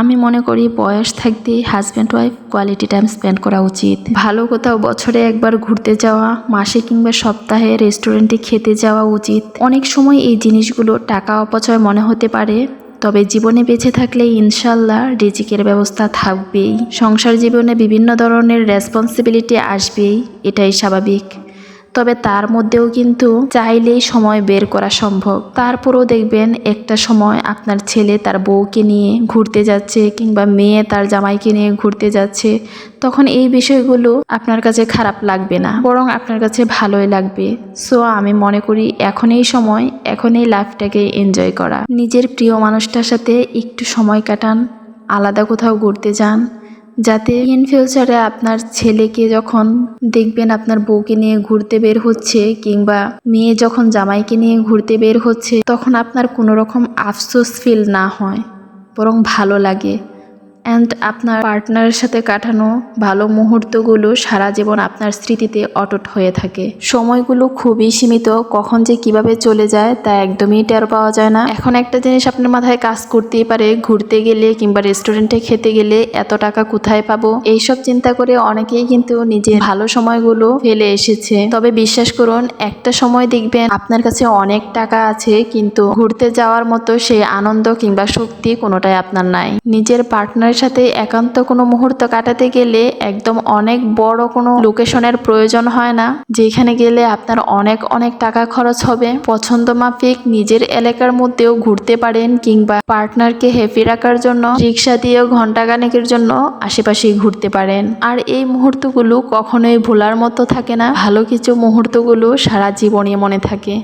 আমি মনে করি বয়স থাকতেই husband wife quality time spend করা উচিত। ভালো কোথাও বছরে একবার ঘুরতে যাওয়া, মাসে কিংবা সপ্তাহে রেস্টুরেন্টে খেতে যাওয়া উচিত। অনেক সময় এই জিনিসগুলো টাকা অপচয় মনে হতে পারে, তবে জীবনে বেঁচে থাকলে ইনশাল্লাহ রিজিকের ব্যবস্থা থাকবেই। সংসার জীবনে বিভিন্ন ধরনের রেসপন্সিবিলিটি আসবেই, এটাই স্বাভাবিক। তবে তার মধ্যেও কিন্তু চাইলেই সময় বের করা সম্ভব। তারপরেও দেখবেন একটা সময় আপনার ছেলে তার বউকে নিয়ে ঘুরতে যাচ্ছে কিংবা মেয়ে তার জামাইকে নিয়ে ঘুরতে যাচ্ছে, তখন এই বিষয়গুলো আপনার কাছে খারাপ লাগবে না, বরং আপনার কাছে ভালোই লাগবে। সো আমি মনে করি এখন এই সময়, এখন এই লাইফটাকে এনজয় করা। নিজের প্রিয় মানুষটার সাথে একটু সময় কাটান, আলাদা কোথাও ঘুরতে যান যাতে ইন ফিউচারে আপনার ছেলেকে যখন দেখবেন আপনার বউকে নিয়ে ঘুরতে বের হচ্ছে কিংবা মেয়ে যখন জামাইকে নিয়ে ঘুরতে বের হচ্ছে, তখন আপনার কোনো রকম আফসোস ফিল না হয়, বরং ভালো লাগে। অ্যান্ড আপনার পার্টনারের সাথে কাটানো ভালো মুহূর্তগুলো সারা জীবন আপনার স্মৃতিতে অটুট হয়ে থাকে। সময়গুলো খুবই সীমিত, কখন যে কীভাবে চলে যায় তা একদমই টের পাওয়া যায় না। এখন একটা জিনিস আপনার মাথায় কাজ করতেই পারে, ঘুরতে গেলে কিংবা রেস্টুরেন্টে খেতে গেলে এত টাকা কোথায় পাবো? এইসব চিন্তা করে অনেকেই কিন্তু নিজের ভালো সময়গুলো ফেলে এসেছে। তবে বিশ্বাস করুন, একটা সময় দেখবেন আপনার কাছে অনেক টাকা আছে, কিন্তু ঘুরতে যাওয়ার মতো সেই আনন্দ কিংবা শক্তি কোনোটাই আপনার নাই। নিজের সাথে একান্ত কোনো মুহূর্ত কাটাতে গেলে একদম অনেক বড় কোনো লোকেশনের প্রয়োজন হয় না, যেখানে গেলে আপনার অনেক অনেক টাকা খরচ হবে। পছন্দ মাফিক নিজের এলাকার মধ্যেও ঘুরতে পারেন কিংবা পার্টনারকে হ্যাপি রাখার জন্য, রিক্সা দিয়েও ঘণ্টা গানেকের জন্য আশেপাশেই ঘুরতে পারেন। আর এই মুহূর্তগুলো কখনোই ভোলার মতো থাকে না। ভালো কিছু মুহূর্তগুলো সারা জীবনই মনে থাকে।